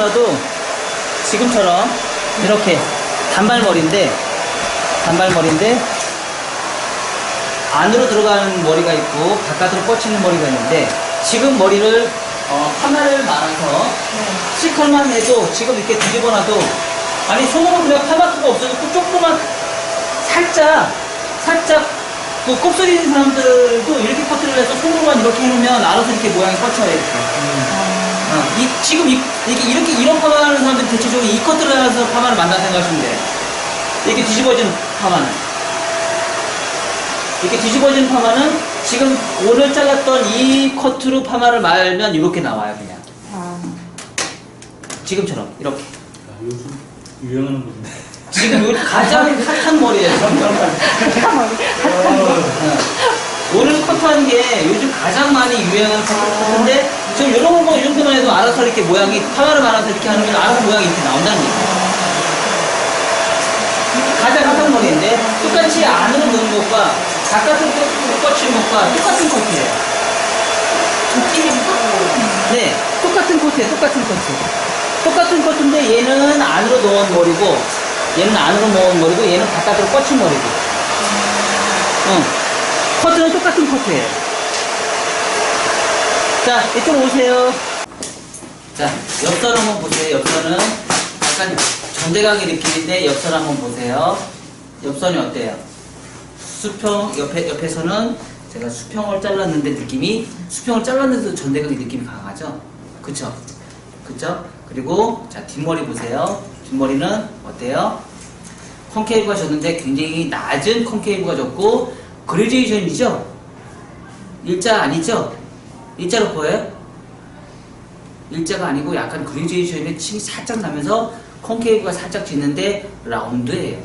하더라도 지금처럼 이렇게 단발머리인데 단발머리인데 안으로 들어가는 머리가 있고 바깥으로 뻗치는 머리가 있는데 지금 머리를 어, 파마를 말아서 시컬만 해도 지금 이렇게 뒤집어놔도 아니 손으로 그냥 파마 수가 없어도 또 조금만 살짝 살짝 그 곱슬이 있는 사람들도 이렇게 커트를 해서 손으로만 이렇게 해놓으면 알아서 이렇게 모양이 뻗쳐요 이렇게 어, 이, 지금 이, 이렇게, 이렇게 이런 파마를 하는 사람들이 대체적으로 이 커트를 해서 파마를 만든다 생각하시면 돼요 이렇게 뒤집어진 파마는. 이렇게 뒤집어진 파마는 지금 오늘 잘랐던 이 커트로 파마를 말면 이렇게 나와요 그냥. 아, 지금처럼 이렇게. 아, 요즘 유행하는 건데. 지금 요 가장 핫한 머리예요 머리. 어. 오늘 커트한 게 요즘 가장 많이 유행하는 커트인데 지금 이런 거, 이 정도만 해도 알아서 이렇게 모양이, 파마를 알아서 이렇게 하는 건 알아서 모양이 이렇게 나온다는 얘기예요. 가장 핫한 머리인데 똑같이 안으로 넣는 것과 바깥으로 뻗치는 것과 똑같은 커트예요. 네, 똑같은 커트예요. 똑같은 커트. 똑같은 커트인데 얘는 안으로 넣은 머리고 얘는 안으로 넣은 머리고 얘는 바깥으로 뻗친 머리고. 응. 커트는 똑같은 커트예요. 자, 이쪽으로 오세요. 자, 옆선 한번 보세요. 옆선은 약간 전대강의 느낌인데 옆선 한번 보세요. 옆선이 어때요? 수평 옆에 옆에서는 제가 수평을 잘랐는데 느낌이 수평을 잘랐는데도 전대강의 느낌이 강하죠? 그쵸? 그쵸? 그리고 자 뒷머리 보세요. 뒷머리는 어때요? 콘케이브가 졌는데 굉장히 낮은 콘케이브가 졌고 그레디에이션이죠? 일자 아니죠? 일자로 보여요? 일자가 아니고 약간 그레디에이션의 층이 살짝 나면서 콘케이브가 살짝 짓는데 라운드예요.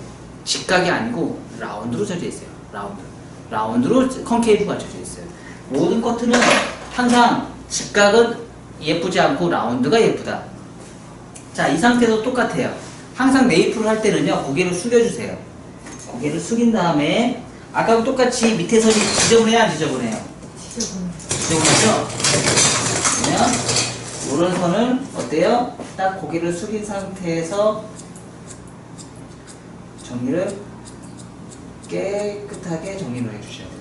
직각이 아니고 라운드로 젖어 있어요. 라운드. 라운드로 콘케이브가 젖어 있어요. 모든 커트는 항상 직각은 예쁘지 않고 라운드가 예쁘다. 자, 이 상태도 똑같아요. 항상 메이플을 할 때는요, 고개를 숙여주세요. 고개를 숙인 다음에, 아까랑 똑같이 밑에 선이 지저분해야 안 지저분해요? 지저분. 지저분하죠? 그러면, 이런 선을, 어때요? 딱 고개를 숙인 상태에서 정리를 깨끗하게 정리를 해주셔야 돼요.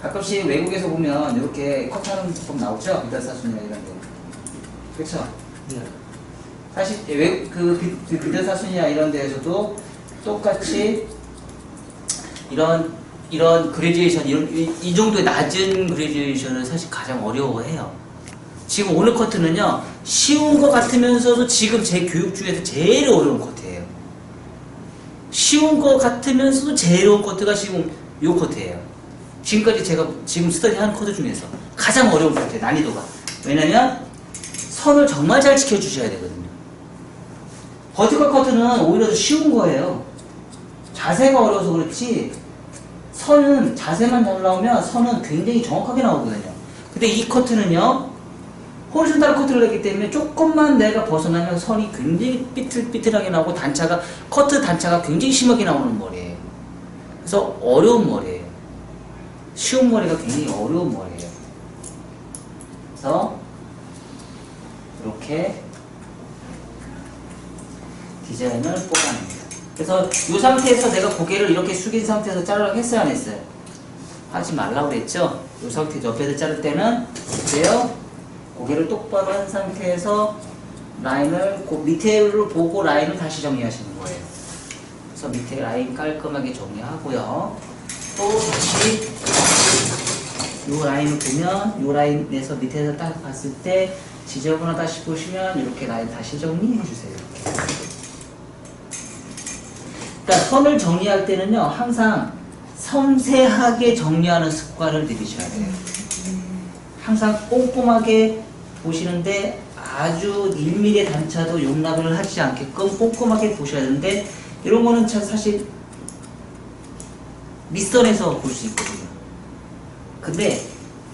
가끔씩 외국에서 보면 이렇게 컷하는 법 나오죠? 비달사순이나 이런 데. 그쵸? 네. 사실 외국 그 비- 그 비달사순이나 이런 데에서도 똑같이 이런 이런 그레디에이션 이런 이, 이 정도의 낮은 그레디에이션을 사실 가장 어려워해요. 지금 오늘 커트는요 쉬운 것 같으면서도 지금 제 교육 중에서 제일 어려운 커트예요. 쉬운 것 같으면서도 제일 어려운 커트가 지금 요 커트예요. 지금까지 제가 지금 스터디한 커트 중에서 가장 어려운 커트예요 난이도가. 왜냐면 선을 정말 잘 지켜주셔야 되거든요. 버티컬 커트는 오히려 더 쉬운 거예요. 자세가 어려워서 그렇지 선은 자세만 잘 나오면 선은 굉장히 정확하게 나오거든요. 근데 이 커트는요 호리존탈 커트를 했기 때문에 조금만 내가 벗어나면 선이 굉장히 삐뚤삐뚤하게 나오고 단차가 커트 단차가 굉장히 심하게 나오는 머리예요. 그래서 어려운 머리예요. 쉬운 머리가 굉장히 어려운 머리예요. 그래서 이렇게 디자인을 뽑아냅니다. 그래서 이 상태에서 내가 고개를 이렇게 숙인 상태에서 자르라고 했어요, 안 했어요? 하지 말라고 그랬죠? 이 상태 옆에서 자를 때는 어때요? 고개를 똑바로 한 상태에서 라인을 고- 밑에를 보고 라인을 다시 정리하시는 거예요. 그래서 밑에 라인 깔끔하게 정리하고요. 또 다시 이 라인을 보면 이 라인에서 밑에서 딱 봤을 때 지저분하다 싶으시면 이렇게 라인 다시 정리해 주세요. 그러니까 선을 정리할 때는요 항상 섬세하게 정리하는 습관을 들이셔야 돼요. 항상 꼼꼼하게 보시는데 아주 1mm의 단차도 용납을 하지 않게끔 꼼꼼하게 보셔야 되는데 이런 거는 참 사실 밑선에서 볼 수 있거든요. 근데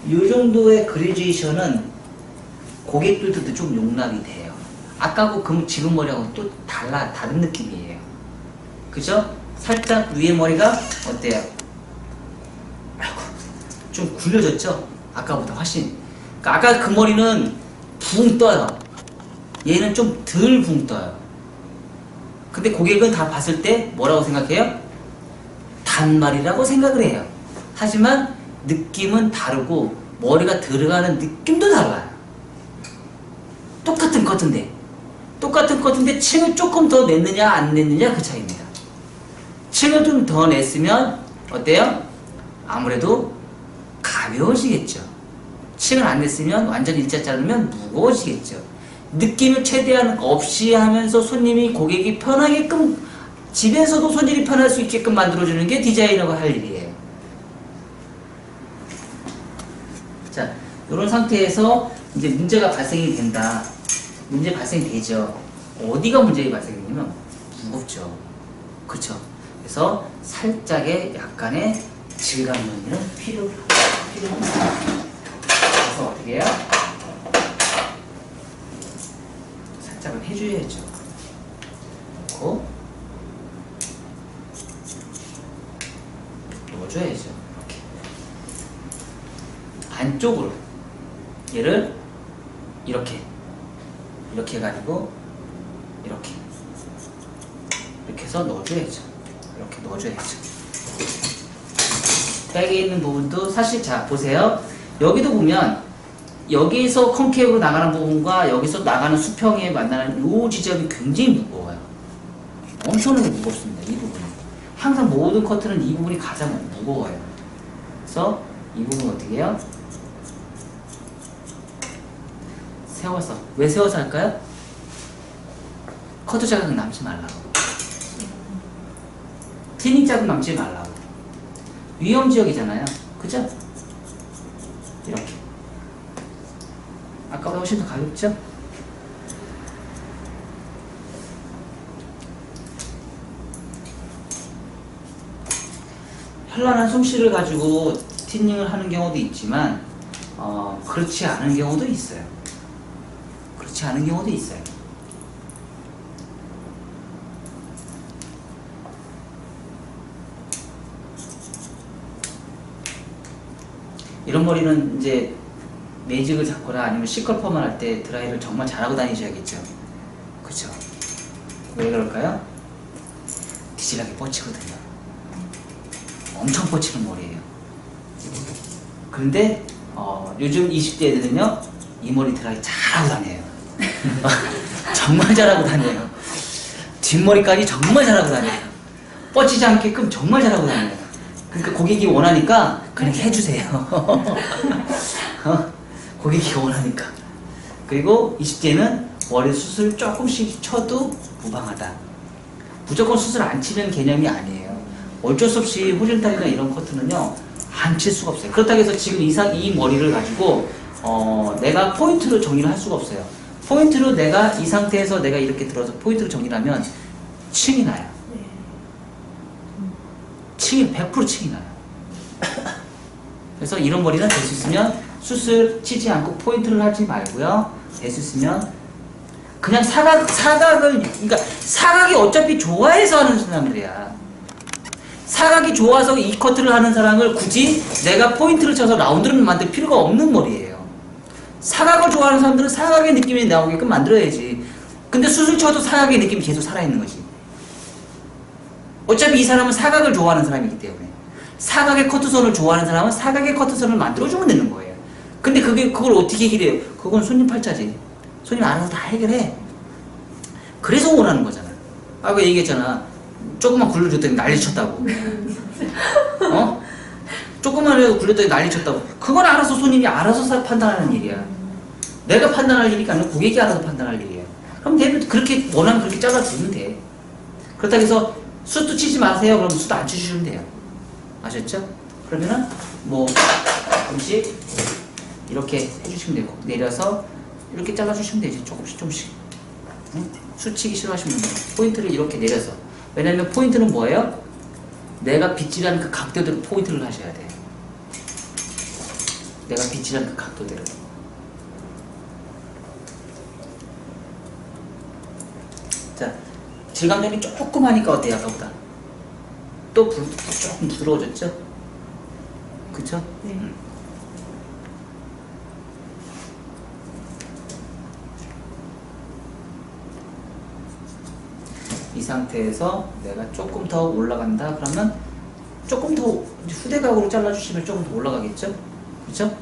이 정도의 그레지에이션은 고객들도 좀 용납이 돼요. 아까고 그 지금 머리하고 또 달라 다른 느낌이에요. 그죠? 살짝 위에 머리가 어때요? 아이고, 좀 굴려졌죠? 아까보다 훨씬. 그러니까 아까 그 머리는 붕 떠요. 얘는 좀 덜 붕 떠요. 근데 고객은 다 봤을 때 뭐라고 생각해요? 단말이라고 생각을 해요. 하지만 느낌은 다르고 머리가 들어가는 느낌도 달라요. 똑같은 커트인데 똑같은 커트인데 층을 조금 더 냈느냐 안 냈느냐 그 차이입니다. 층을 좀 더 냈으면 어때요? 아무래도 가벼워지겠죠. 층을 안 냈으면 완전 일자 자르면 무거워지겠죠. 느낌을 최대한 없이 하면서 손님이 고객이 편하게끔 집에서도 손님이 편할 수 있게끔 만들어주는 게 디자이너가 할 일이에요. 자, 이런 상태에서 이제 문제가 발생이 된다. 문제 발생이 되죠. 어디가 문제가 발생되냐면 무겁죠. 그렇죠. 그래서 살짝의 약간의 질감 필요 필요합니다. 그래서 어떻게 해요? 살짝은 해줘야죠. 그리고 넣어줘야죠. 이렇게 안쪽으로 얘를 이렇게 이렇게 해가지고 이렇게 이렇게 해서 넣어줘야죠. 이렇게 넣어줘야죠. 백에 있는 부분도 사실 자 보세요. 여기도 보면 여기서 컨케이브로 나가는 부분과 여기서 나가는 수평에 만나는 이 지점이 굉장히 무거워요. 엄청나게 무겁습니다. 이 부분이. 항상 모든 커트는 이 부분이 가장 무거워요. 그래서 이 부분 어떻게 해요? 세워서. 왜 세워서 할까요? 커트 자극 남지 말라고. 티닝 자국 남지 말라고. 위험 지역이잖아요. 그죠? 이렇게. 아까보다 훨씬 더 가볍죠? 현란한 솜씨를 가지고 티닝을 하는 경우도 있지만 어, 그렇지 않은 경우도 있어요. 그렇지 않은 경우도 있어요. 이런 머리는 이제 매직을 잡거나 아니면 시컬펌을 할 때 드라이를 정말 잘하고 다니셔야겠죠. 그쵸? 왜 그럴까요? 디질하게 뻗치거든요. 엄청 뻗치는 머리예요. 그런데 어, 요즘 20대 애들은요 이 머리 드라이 잘하고 다녀요. 정말 잘하고 다녀요. 뒷머리까지 정말 잘하고 다녀요. 뻗치지 않게끔 정말 잘하고 다녀요. 그러니까 고객이 원하니까 그렇게 해주세요. 어? 고객이 원하니까. 그리고 20대는 머리 수술 조금씩 쳐도 무방하다. 무조건 수술 안 치는 개념이 아니에요. 어쩔 수 없이 호전탈이나 이런 커트는요, 안 칠 수가 없어요. 그렇다고 해서 지금 이상 이 머리를 가지고, 어, 내가 포인트로 정리를 할 수가 없어요. 포인트로 내가 이 상태에서 내가 이렇게 들어서 포인트로 정리를 하면 층이 나요. 층이 100% 층이 나요. 그래서 이런 머리는 될 수 있으면 수술 치지 않고 포인트를 하지 말고요. 될 수 있으면 그냥 사각 사각을 그러니까 사각이 어차피 좋아해서 하는 사람들이야. 사각이 좋아서 이 커트를 하는 사람을 굳이 내가 포인트를 쳐서 라운드를 만들 필요가 없는 머리예요. 사각을 좋아하는 사람들은 사각의 느낌이 나오게끔 만들어야지. 근데 수술 쳐도 사각의 느낌이 계속 살아있는 거지. 어차피 이 사람은 사각을 좋아하는 사람이기 때문에 사각의 커트선을 좋아하는 사람은 사각의 커트선을 만들어주면 되는 거예요. 근데 그게 그걸 어떻게 해결해요? 그건 손님 팔자지. 손님 알아서 다 해결해. 그래서 원하는 거잖아. 아까 얘기했잖아. 조금만 굴려줬더니 난리 쳤다고. 어? 조금만 굴렸더니 난리 쳤다고. 그건 알아서 손님이 알아서 사- 판단하는 일이야. 내가 판단할 일이 아니라 고객이 알아서 판단할 일이에요. 그럼 되면 그렇게 원하면 그렇게 잘라주면 돼. 그렇다고 해서 숯도 치지 마세요. 그럼 숯도 안 치시면 돼요. 아셨죠? 그러면은 뭐 조금씩 이렇게 해주시면 되고 내려서 이렇게 잘라주시면 되지. 조금씩 조금씩. 응? 숯 치기 싫어하시면 포인트를 이렇게 내려서 왜냐면 포인트는 뭐예요? 내가 빗질하는 그 각도대로 포인트를 하셔야 돼. 내가 빗질하는 그 각도대로. 자, 질감점이 조금 하니까 어때요, 아까보다? 또 불도 조금 부드러워졌죠? 그쵸? 네. 음. 이 상태에서 내가 조금 더 올라간다 그러면 조금 더 후대각으로 잘라주시면 조금 더 올라가겠죠? 그쵸?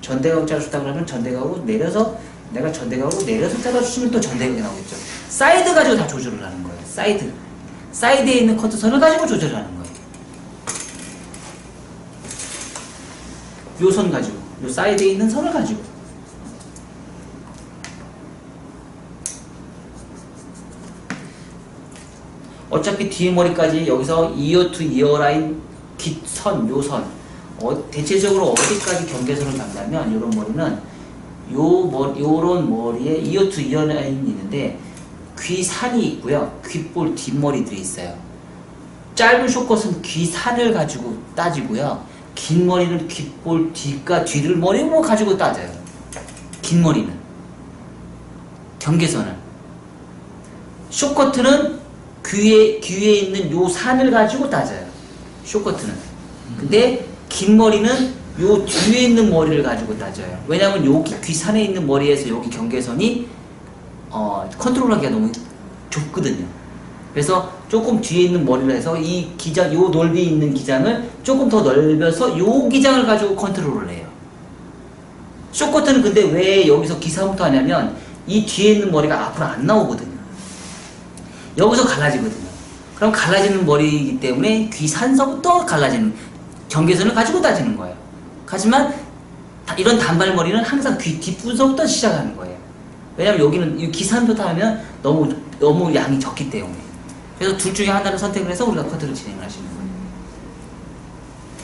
전대각 잘라줬다 그러면 전대각으로 내려서 내가 전대각으로 내려서 잘라주시면 또 전대각이 나오겠죠? 사이드 가지고 다 조절을 하는 거예요. 사이드. 사이드에 있는 커트선을 가지고 조절을 하는 거예요. 요 선 가지고, 요 사이드에 있는 선을 가지고. 어차피 뒤에 머리까지 여기서 이어 투 이어 라인 깃선, 요선. 어, 대체적으로 어디까지 경계선을 간다면 요런 머리는 요 머리, 요런 머리에 이어 투 이어 라인이 있는데 귀산이 있고요. 귓볼 뒷머리들이 있어요. 짧은 쇼컷은 귀산을 가지고 따지고요. 긴 머리는 귓볼 뒤과 뒤를 머리로 가지고 따져요. 긴 머리는 경계선을 쇼커트는 귀에 귀에 있는 요 산을 가지고 따져요. 쇼커트는. 근데 긴 머리는 요 뒤에 있는 머리를 가지고 따져요. 왜냐하면 여기 귀산에 있는 머리에서 여기 경계선이 어, 컨트롤하기가 너무 좁거든요. 그래서 조금 뒤에 있는 머리를 해서 이 기장, 요 넓이 있는 기장을 조금 더 넓혀서 요 기장을 가지고 컨트롤을 해요. 쇼커트는 근데 왜 여기서 기사부터 하냐면 이 뒤에 있는 머리가 앞으로 안 나오거든요. 여기서 갈라지거든요. 그럼 갈라지는 머리이기 때문에 귀 산서부터 갈라지는 경계선을 가지고 따지는 거예요. 하지만 다- 이런 단발머리는 항상 귀 뒷부서부터 시작하는 거예요. 왜냐면 여기는 이 기산부터 하면 너무 너무 양이 적기 때문에. 그래서 둘 중에 하나를 선택을 해서 우리가 커트를 진행을 하시는 거예요.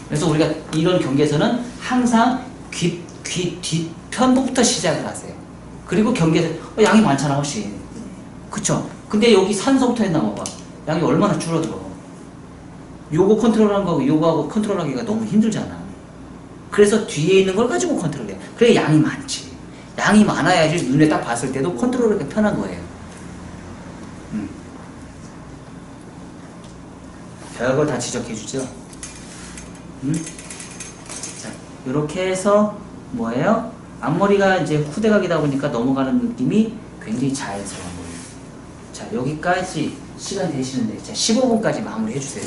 그래서 우리가 이런 경계선은 항상 귀, 귀 뒷편부터 시작을 하세요. 그리고 경계선, 어, 양이 많잖아, 훨씬. 그쵸? 근데 여기 산서부터 했나 봐봐. 양이 얼마나 줄어들어. 요거 컨트롤하는 거하고 요거하고 컨트롤하기가 너무 힘들잖아. 그래서 뒤에 있는 걸 가지고 컨트롤해. 그래 양이 많지. 양이 많아야지 눈에 딱 봤을 때도 컨트롤하기 편한 거예요. 음. 별걸 다 지적해 주죠. 음? 자, 이렇게 해서 뭐예요? 앞머리가 이제 후대각이다 보니까 넘어가는 느낌이 굉장히 자연스러운 거예요. 자, 여기까지 시간 되시는데, 자, 15분까지 마무리 해 주세요.